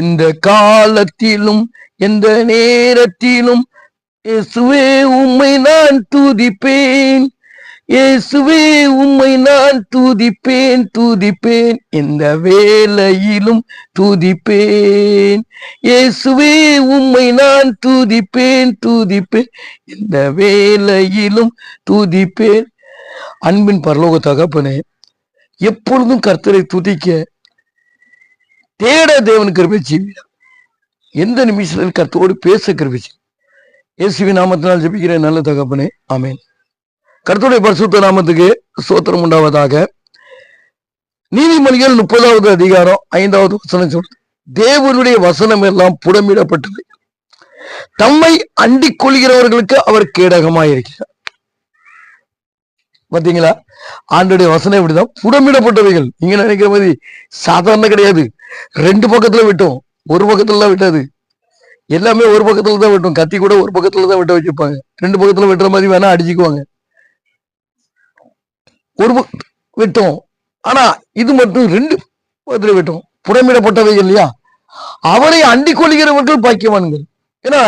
எந்த காலத்திலும் எந்த நேரத்திலும் இயேசுவே உம்மை நான் துதிப்பேன். இயேசுவே உம்மை நான் துதிப்பேன் துதிப்பேன். எந்த வேலையிலும் துதிப்பேன். இயேசுவே உம்மை நான் துதிப்பேன் துதிப்பேன். எந்த வேலையிலும் துதிப்பேன். அன்பின் பரலோக தகப்பனே எப்பொழுதும் கர்த்தரை துதிக்க தேட தேவன் கிருபை செய்வீர்? எந்த நிமிஷத்தில் கர்த்தரோடு பேச கிருபை செய்வீர். இயேசுவின் நாமத்தினால் ஜபிக்கிறேன் நல்ல தகப்பனே. ஆமேன். கர்த்தருடைய பரிசுத்த நாமத்துக்கு சோத்திரம் உண்டாவதாக. நீதிமொழிகள் முப்பதாவது அதிகாரம் ஐந்தாவது வசனம் சொல்றது தேவனுடைய வசனம் எல்லாம் புடமிடப்பட்டது. தம்மை அண்டிக் கொள்கிறவர்களுக்கு அவர் கேடகமாயிருக்கிறார். பார்த்தீங்களா ஆண்டுடைய வசனம் இப்படிதான். புடமிடப்பட்டவைகள். நீங்க நினைக்கிற மாதிரி சாதாரண கிடையாது. ரெண்டு பக்கத்துல விட்டோம் ஒரு பக்கத்துல தான் விட்டாது. எல்லாமே ஒரு பக்கத்துல தான் வெட்டும். கத்தி கூட ஒரு பக்கத்துல தான் வெட்ட வச்சிருப்பாங்க ரெண்டு பக்கத்துல வெட்டுற மாதிரி வேணா அடிச்சுக்குவாங்க. ஒரு பக்கம் வெட்டும் ஆனா இது மட்டும் ரெண்டு பக்கத்துல வெட்டும் புறமிடப்பட்டவை இல்லையா? அவரை அண்டிக் கொள்கிறவர்கள் பாக்கியவான்கள். ஏன்னா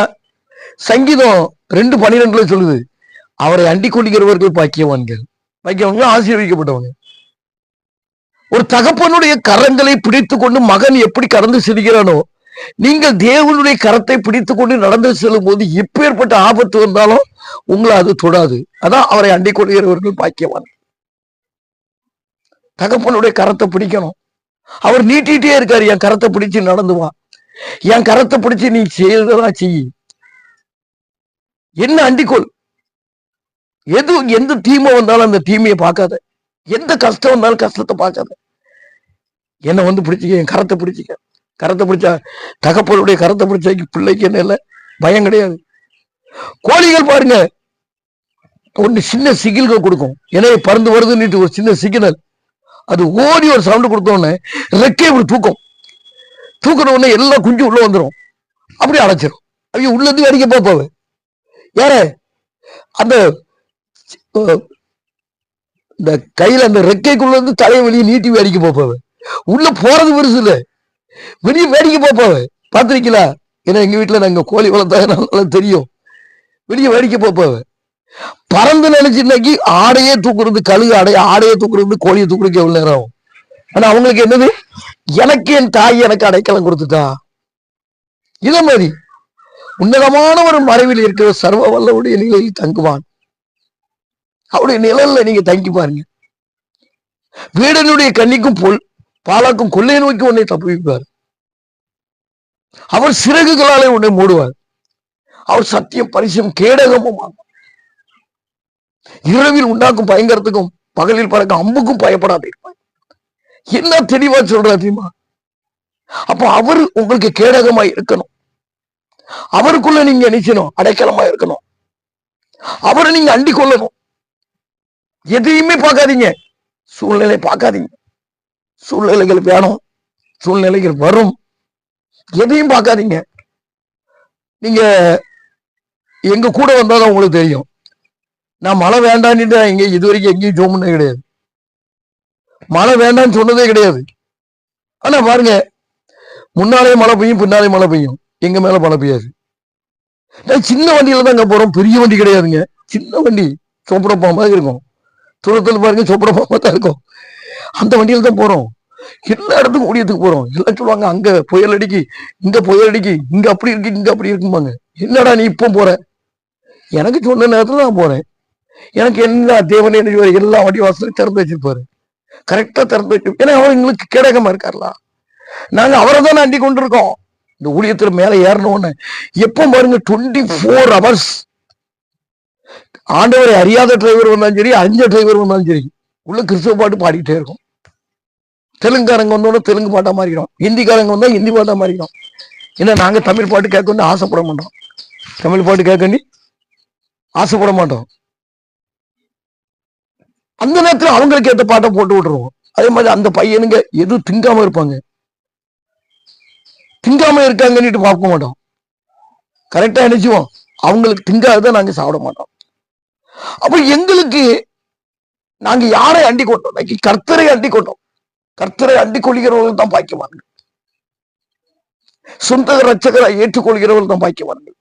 சங்கீதம் ரெண்டு பனிரெண்டுல சொல்லுது. அவரை அண்டிக் கொள்கிறவர்கள் பாக்கியவான்கள். பாக்கியவான்கள் ஆசீர்வதிக்கப்பட்டவங்க. ஒரு தகப்பனுடைய கரங்களை பிடித்து கொண்டு மகன் எப்படி கடந்து செல்கிறானோ நீங்கள் தேவனுடைய கரத்தை பிடித்து கொண்டு நடந்து செல்லும் போது எப்பேற்பட்ட ஆபத்து வந்தாலும் உங்களை அது தொடாது. அதான் அவரை அண்டிக் கொள்கிறவர்கள் பாக்கியவான். தகப்பனுடைய கரத்தை பிடிக்கணும். அவர் நீட்டிட்டே இருக்காரு என் கரத்தை பிடிச்சு நடந்துவான் என் கரத்தை பிடிச்சு நீ செய்யறதா செய். என்ன அண்டிக்கோள் எது எந்த தீமை வந்தாலும் அந்த தீமையை பார்க்காத. எந்த கஷ்டம் வந்தாலும் கஷ்டத்தை பார்க்காத. என்னை வந்து பிடிச்சிக்க என் கரத்தை பிடிச்சிக்க. கரத்தை பிடிச்சா தகப்பனுடைய கரத்தை பிடிச்சா பிள்ளைக்கு என்ன இல்லை? பயம் கிடையாது. கோழிகள் பாருங்க. ஒன்று சின்ன சிகில்கள் கொடுக்கும். எனவே பறந்து வருதுன்னுட்டு ஒரு சின்ன சிக்னல். அது ஓடி ஒரு சவுண்டு கொடுத்தோடனே ரெக்கே இப்படி தூக்கும். தூக்கின உடனே எல்லாம் குஞ்சு உள்ள வந்துடும் அப்படியே அடைச்சிரும். அவங்க உள்ளது இருந்து வேடிக்கை பார்ப்பாவ யார? அந்த இந்த கையில அந்த ரெக்கைக்குள்ள இருந்து தலையை வெளியே நீட்டி வேடிக்கை பார்ப்பாவ உள்ள போறது பெருசு இல்லை. வெளியே வேடிக்கை பார்ப்பாவ பார்த்துருக்கீங்களா? ஏன்னா எங்க வீட்டுல நாங்க கோழி வளர்த்தா நல்லா தெரியும். வெளியே வேடிக்கை பார்ப்பாவ பறந்து நினைச்சு இன்னைக்கு ஆடையே தூக்குறது கழுகு ஆடை ஆடையே தூக்குறது கோழியை தூக்குறதுக்கு எவ்வளவு நேரம் ஆகும்? ஆனா அவங்களுக்கு என்னது? எனக்கு என் தாய் எனக்கு அடைக்கலம் கொடுத்துட்டா. இதே மாதிரி உன்னதமான ஒரு மறைவில் இருக்கிற சர்வ வல்லவுடைய நிலையில் தங்குவான். அவருடைய நிழல்ல நீங்க தங்கி பாருங்க. வீடனுடைய கண்ணிக்கும் பொல் பாலாக்கும் கொள்ளை நோக்கி உன்னை தப்புவிப்பார். அவர் சிறகுகளாலே உன்னை மூடுவார். அவர் சத்தியம் பரிசம் கேடகமும் இரவில் உண்டாக்கும் பயங்கரத்துக்கும் பகலில் பறக்கும் அம்புக்கும் பயப்படாதே. என்ன தெளிவா சொல்றா தெரியுமா அப்ப அவர் உங்களுக்கு கேடகமா இருக்கணும். அவருக்குள்ள நீங்க நினைச்சணும் அடைக்கலமா இருக்கணும். அவரை நீங்க அண்டிக் கொள்ளணும். எதையுமே பார்க்காதீங்க. சூழ்நிலை பார்க்காதீங்க. சூழ்நிலைகள் வேணும். சூழ்நிலைகள் வரும். எதையும் பார்க்காதீங்க. நீங்க எங்க கூட வந்தாதான் உங்களுக்கு தெரியும். நான் மழை வேண்டான்னுட்டு இங்க இது வரைக்கும் எங்கேயும் ஜோம் பண்ணது கிடையாது. மழை வேண்டாம்னு சொன்னதே கிடையாது. ஆனா பாருங்க முன்னாலே மழை பெய்யும் பின்னாலே மழை பெய்யும். எங்க மேல மழை பெய்யாது. நான் சின்ன வண்டியில தான் அங்க போறோம். பெரிய வண்டி கிடையாதுங்க. சின்ன வண்டி சோப்படப்பா மாதிரி இருக்கும். தூரத்தில் பாருங்க சோப்படப்பா தான் இருக்கும். அந்த வண்டியில் தான் போறோம். எல்லா இடத்துக்கும் ஊழியத்துக்கு போறோம். எல்லாம் சொல்லுவாங்க அங்க புயல் அடிக்கு இங்க புயல் அடிக்கு இங்க அப்படி இருக்கு இங்க அப்படி இருக்கும்பாங்க. என்னடா நீ இப்போ போற? எனக்கு சொன்ன நேரத்தில் நான் போறேன். எனக்கு என்ன தேவனே என்ன எல்லா வண்டி வாசலையும் திறந்து வச்சிருப்பாரு. கரெக்டா திறந்து வச்சு ஏன்னா அவர் எங்களுக்கு கேடகமா இருக்கார்ல. நாங்க அவரை தான் அண்டி கொண்டிருக்கோம் இந்த ஊழியத்துல மேல ஏறணும்னு. எப்போ பாருங்க டுவெண்ட்டி ஃபோர் ஹவர்ஸ் ஆண்டவரை அறியாத டிரைவர் வந்தாலும் சரி அறிஞ்ச டிரைவர் வந்தாலும் சரி உள்ள கிறிஸ்துவ பாட்டு பாடிக்கிட்டே இருக்கும். தெலுங்குக்காரங்க வந்தோட தெலுங்கு பாட்டா மாறிக்கிறோம். ஹிந்திக்காரங்க வந்தா ஹிந்தி பாட்டா மாறிக்கிறோம். ஏன்னா நாங்க தமிழ் பாட்டு கேட்க ஆசைப்பட மாட்டோம். தமிழ் பாட்டு கேட்கண்டி ஆசைப்பட மாட்டோம். அந்த நேரத்தில் அவங்களுக்கு ஏற்ற பாட்டை போட்டு விட்டுருவோம். அதே மாதிரி அந்த பையனுங்க எதுவும் திங்காம இருப்பாங்க? திங்காம இருக்காங்கன்னுட்டு பார்க்க மாட்டோம். கரெக்டா நினைச்சுவோம் அவங்களுக்கு திங்காததை நாங்க சாப்பிட மாட்டோம். அப்ப எங்களுக்கு நாங்க யாரை அண்டி கொண்டோம் இன்னைக்கு கர்த்தரை அண்டி கொண்டோம் கர்த்தரை அண்டி கொள்கிறவர்கள் தான் பாய்க்குவார்கள் சொந்த ரச்சகரை ஏற்றுக்கொள்கிறவர்கள் தான் பாய்க்குவார்கள்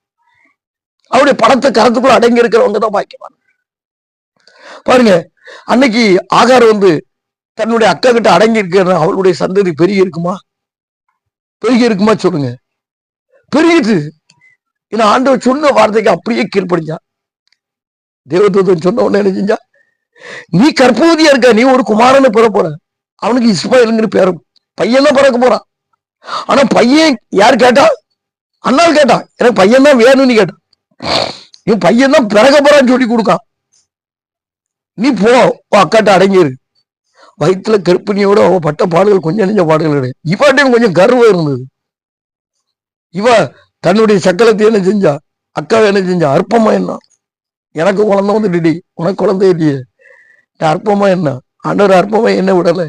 அவருடைய பணத்தை கரத்துக்குள்ள அடங்கி இருக்கிறவங்க தான் பாக்கியவான்கள். பாருங்க அன்னைக்கு ஆகார் வந்து தன்னுடைய அக்கா கிட்ட அடங்கி இருக்கிற அவளுடைய சந்ததி பெருகி இருக்குமா? பெருகி இருக்குமா சொல்லுங்க. பெருகிட்டு ஏன்னா ஆண்டவர் சொன்ன வார்த்தைக்கு அப்படியே கீழ்ப்படிஞ்சா தேவதூதன் சொன்ன உடனே என்ன செஞ்சா? நீ கற்பவதியா இருக்க நீ ஒரு குமாரனை பெற போற. அவனுக்கு இஸ்மாயிலுங்கிற பேரு பையன் தான் பிறக்க போறான். ஆனா பையன் யார் கேட்டா? அண்ணாள் கேட்டான் எனக்கு பையன் தான் வேணும்னு கேட்டான் இவன் பையன் தான் பிறக்க போறான்னு சொல்லி கொடுக்கான். நீ போ அக்காட்ட அடங்கிரு. வயிற்றுல கர்ப்பிணியோட அவ பட்ட பாடுகள் கொஞ்சம் நெஞ்ச பாடுகள் கிடையாது இவாட்டையும் கொஞ்சம் கர்வம் இருந்தது. இவ தன்னுடைய சக்கலத்தை என்ன செஞ்சா? அக்காவை என்ன செஞ்சா? அற்பமா என்ன? எனக்கு குழந்தை வந்துடுடி. உனக்கு குழந்தை இல்லையே. நான் அற்பமா என்ன? ஆண்டவர் அற்பமா என்ன விடல.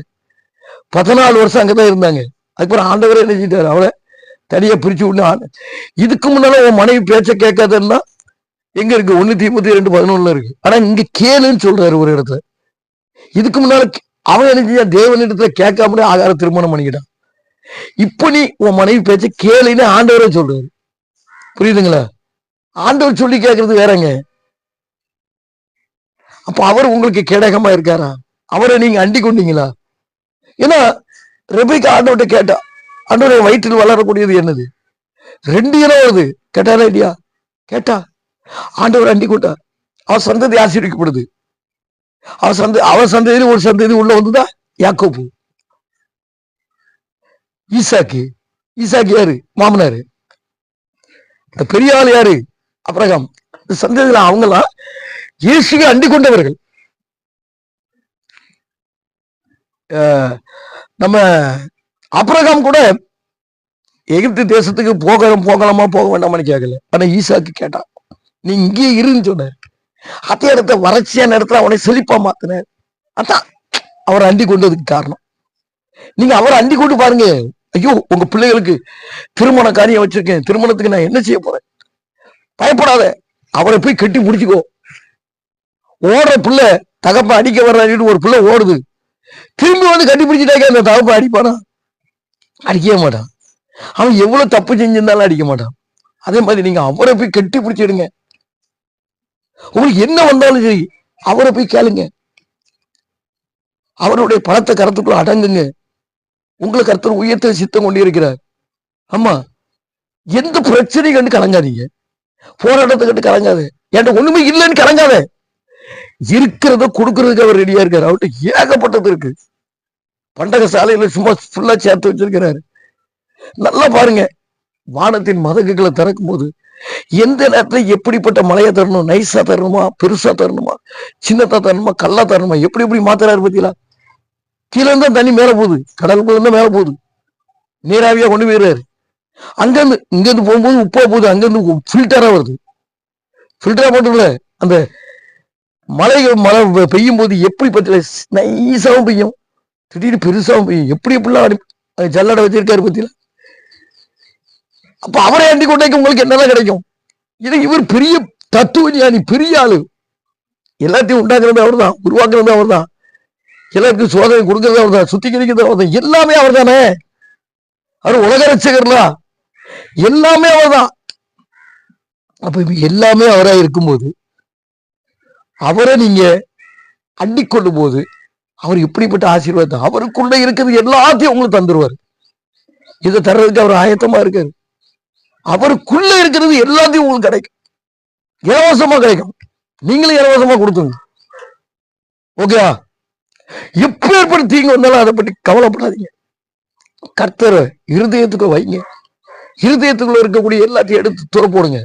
பதினாலு வருஷம் அங்கதான் இருந்தாங்க. அதுக்கப்புறம் ஆண்டவரே என்ன செஞ்சிட்டாரு? அவளை தனியா பிரிச்சு விட்டு இதுக்கு முன்னால உன் மனைவி பேச்ச கேட்காதன்னா எங்க இருக்கு? ஒண்ணு தீபத்தி ரெண்டு பதினொன்னுல இருக்கு. ஆனா இங்க கேளுன்னு சொல்றாரு ஒரு இடத்துல. இதுக்கு முன்னால அவன் என்ன செஞ்சா தேவனிடத்துல கேட்காமலே ஆகார திருமணம் பண்ணிக்கிட்டான். இப்ப நீ உன் மனைவி பேச்ச கேளுன்னு ஆண்டவரே சொல்றாரு. புரியுதுங்களா? ஆண்டவர் சொல்லி கேட்கறது வேறங்க. அப்ப அவர் உங்களுக்கு கேடகமா இருக்காரா? அவரை நீங்க அண்டி கொண்டீங்களா? ஏன்னா ரெபிகா ஆண்டவர்கிட்ட கேட்டா ஆண்டவருடைய வயிற்றில் வளரக்கூடியது என்னது? ரெண்டு இனம் வருது. கேட்டாரா இல்லையா? கேட்டா. ஆண்டவர் அண்டி கொண்டார். அவர் சந்ததி ஆசீர்விக்கப்படுது அவர் சந்த அவர் சந்ததியில ஒரு சந்ததி உள்ள வந்ததா? யாக்கோப்பு ஈசாக்கு. ஈசாக்கு யாரு? மாமனாரு. இந்த பெரிய ஆள் யாரு? அப்ரகாம். இந்த சந்ததியில அவங்கெல்லாம் இயேசுவை அண்டி கொண்டவர்கள். நம்ம அப்ரகாம் கூட எகிப்து தேசத்துக்கு போக போகலாமா போக வேண்டாமான்னு கேட்கல ஆனா ஈசாக்கு கேட்டான் நீ இங்கேயே இருன்னு சொன்னார். அதே இடத்த வறட்சியான இடத்துல அவனை செழிப்பா மாத்தினார். அதான் அவரை அண்டி கொண்டதுக்கு காரணம். நீங்க அவரை அண்டி கொண்டு பாருங்க. ஐயோ உங்க பிள்ளைகளுக்கு திருமண காரியம் வச்சிருக்கேன். திருமணத்துக்கு நான் என்ன செய்ய போறேன்? பயப்படாத. அவரை போய் கட்டி முடிச்சுக்கோ. ஓடுற பிள்ளை தகப்ப அடிக்க வர்றான்னு ஒரு பிள்ளை ஓடுது. திரும்பி வந்து கட்டிப்பிடிச்சிட்டாக்க அந்த தகப்ப அடிப்பானா? அடிக்கவே மாட்டான். அவன் எவ்வளவு தப்பு செஞ்சிருந்தாலும் அடிக்க மாட்டான். அதே மாதிரி நீங்க அவரை போய் கட்டி பிடிச்சிடுங்க உங்களுக்கு என்ன வந்தாலும் சரி அவரை போய் கேளுங்க. அவருடைய பணத்தை கருத்துக்குள்ள அடங்குங்க. உங்களை கருத்து உயர்த்த சித்தம் கொண்டு இருக்கிறார். ஆமா. எந்த பிரச்சனையும் கண்டு கலங்காதீங்க. போராட்டத்தை கண்டு கலங்காது. என்கிட்ட ஒண்ணுமே இல்லைன்னு கலங்காத. இருக்கிறத கொடுக்கறதுக்கு அவர் ரெடியா இருக்காரு. அவர்கிட்ட ஏகப்பட்டது இருக்கு. பண்டக சாலையில சும்மா ஃபுல்லா சேர்த்து வச்சிருக்கிறாரு. நல்லா பாருங்க. வானத்தின் மதகுகளை திறக்கும் போது எந்த நேரத்துல எப்படிப்பட்ட மலையை தரணும் நைஸா தரணுமா பெருசா தரணுமா சின்னதா தரணுமா கல்லா தரணுமா எப்படி எப்படி மாத்துறாரு பத்தியா கீழே இருந்தா தண்ணி மேல போகுது. கடலுக்குள்ள இருந்தா மேல போகுது. நீராவியா கொண்டு போயிடுறாரு. அங்கிருந்து இங்கேருந்து போகும்போது உப்பா போகுது. அங்கிருந்து ஃபில்டரா வருது. ஃபில்டரா போட்டுல அந்த மழை மழை பெய்யும் போது எப்படி பத்தில நைசாவும் பெய்யும். திடீர்னு பெருசாவும் பெய்யும். எப்படி எப்படிலாம் அடி- ஜல்லடை வச்சிருக்காரு பத்தியில அப்ப அவரை அண்டி கொண்டைக்கு உங்களுக்கு என்னெல்லாம் கிடைக்கும்? இது இவர் பெரிய தத்துவ ஞானி பெரிய ஆளு. எல்லாத்தையும் உண்டாக்குறது அவர்தான் உருவாக்குறது அவர்தான். எல்லாருக்கும் சோதனை கொடுக்கறது அவர்தான் சுத்திகரிக்கிறது அவர்தான். எல்லாமே அவர் தானே அவர் உலக ரட்சகர்லா எல்லாமே அவர் தான் அப்ப எல்லாமே அவராக இருக்கும்போது அவரை நீங்க அண்டிக்கொள்ளும் போது அவர் இப்படிப்பட்ட ஆசீர்வாதம் அவருக்குள்ள இருக்கிறது எல்லாத்தையும் உங்களுக்கு தந்துருவார். இதை தர்றதுக்கு அவர் ஆயத்தமா இருக்காரு. அவருக்குள்ள இருக்கிறது எல்லாத்தையும் உங்களுக்கு கிடைக்கும். இலவசமா கிடைக்கும். நீங்களும் இலவசமா கொடுத்துங்க ஓகேவா? எப்பேற்பட்ட தீங்கு வந்தாலும் அதை பற்றி கவலைப்படாதீங்க. கர்த்தரை இருதயத்துக்கு வைங்க. இருதயத்துக்குள்ள இருக்கக்கூடிய எல்லாத்தையும் எடுத்து துறப்போடுங்க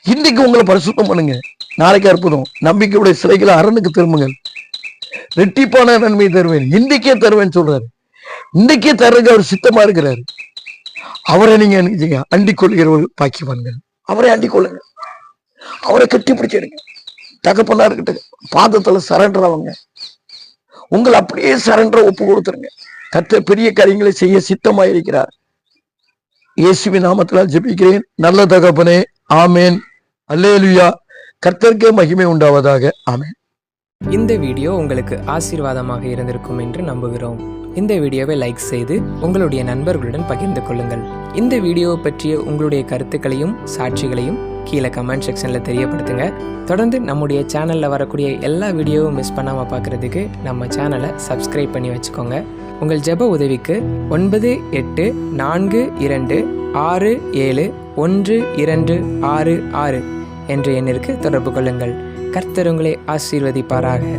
இன்றைக்கு உங்களை பரிசுத்தம் பண்ணுங்க. நாளைக்கு அற்புதம். நம்பிக்கையுடைய சிலைகளை அரணுக்கு திரும்புங்கள். ரெட்டிப்பான நன்மை தருவேன். இன்னைக்கே தருவேன் சொல்றாரு. இன்னைக்கே தர்றதுக்கு அவர் சித்தமா இருக்கிறாரு. அவரை நீங்க என்ன அண்டிக் கொள்கிறவர்கள் பாக்கியவான்கள் அவரை அண்டிக் கொள்ளுங்க அவரை கட்டி பிடிச்சிடுங்க தகப்பனா இருக்கட்டும். பாதத்துல சரண்டர் அவங்க உங்களை அப்படியே சரண்டர் ஒப்பு கொடுத்துருங்க. கத்த பெரிய காரியங்களை செய்ய சித்தமா இருக்கிறார் இயேசுவின் நாமத்தினால் ஜெபிக்கிறேன். நல்ல தகப்பனே ஆமேன். அல்லேலுயா. கர்த்தர்க்கே மகிமை உண்டாவதாக. ஆமேன். இந்த வீடியோ உங்களுக்கு ஆசீர்வாதமாக இருந்திருக்கும் என்று நம்புகிறோம். இந்த வீடியோவை லைக் செய்து உங்களுடைய நண்பர்களுடன் பகிர்ந்து கொள்ளுங்கள். இந்த வீடியோவை பற்றிய உங்களுடைய கருத்துக்களையும் சாட்சிகளையும் கீழே கமெண்ட் செக்ஷனில் தெரியப்படுத்துங்க. தொடர்ந்து நம்முடைய சேனலில் வரக்கூடிய எல்லா வீடியோவும் மிஸ் பண்ணாமல் பார்க்குறதுக்கு நம்ம சேனலை சப்ஸ்கிரைப் பண்ணி வச்சுக்கோங்க. உங்கள் ஜெப உதவிக்கு ஒன்பது எட்டு நான்கு இரண்டு ஆறு ஏழு ஒன்று இரண்டு ஆறு ஆறு என்ற எண்ணிற்கு தொடர்பு கொள்ளுங்கள். கர்த்தர் உங்களை ஆசீர்வதிப்பாராக.